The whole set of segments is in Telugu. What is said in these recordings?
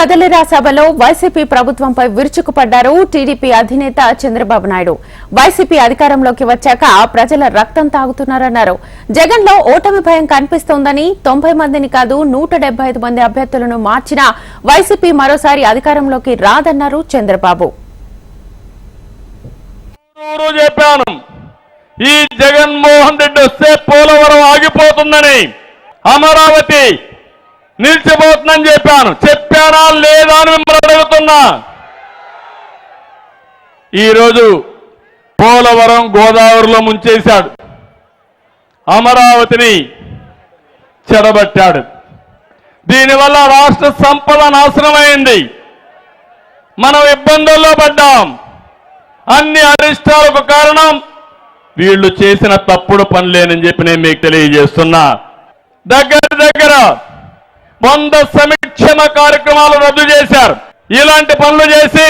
కదలిరా సభలో వైసీపీ ప్రభుత్వంపై విరుచుకుపడ్డారు టీడీపీ అధినేత చంద్రబాబు నాయుడు. వైసీపీ అధికారంలోకి వచ్చాక ప్రజల రక్తం తాగుతున్నారన్నారు. జగన్లో ఓటమి భయం కనిపిస్తోందని తొంభై మందిని కాదు నూట మంది అభ్యర్థులను మార్చినా వైసీపీ మరోసారి అధికారంలోకి రాదన్నారు చంద్రబాబు. ఈ జగన్మోహన్ రెడ్డి వస్తే పోలవరం ఆగిపోతుందని అమరావతి నిలిచిపోతుందని చెప్పాను. చెప్పానా లేదా అని మిమ్మల్ని అడుగుతున్నా. ఈరోజు పోలవరం గోదావరిలో ముంచేశాడు. అమరావతిని చెడబట్టాడు. దీనివల్ల రాష్ట్ర సంపద నాశనమైంది. మనం ఇబ్బందుల్లో పడ్డాం. అన్ని అరిష్టాలకు కారణం వీళ్ళు చేసిన తప్పుడు పనులేనని చెప్పి నేను మీకు తెలియజేస్తున్నా. దగ్గర దగ్గర వంద సంక్షేమ కార్యక్రమాలు రద్దు చేశారు. ఇలాంటి పనులు చేసి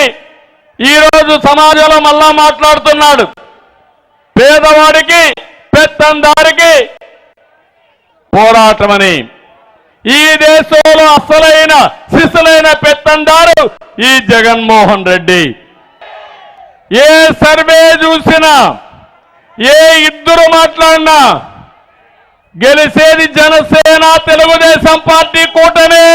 ఈ రోజు సమాజంలో మళ్ళా మాట్లాడుతున్నాడు. పేదవాడికి పెత్తందారికి పోరాటమని. ఈ దేశంలో అసలైన శిశులైన పెత్తందారు ఈ జగన్మోహన్ రెడ్డి. ఏ సర్వే చూసినా ఏ ఇద్దరు మాట్లాడినా గెలిచేది జనసేన తెలుగుదేశం పార్టీ కూటమి.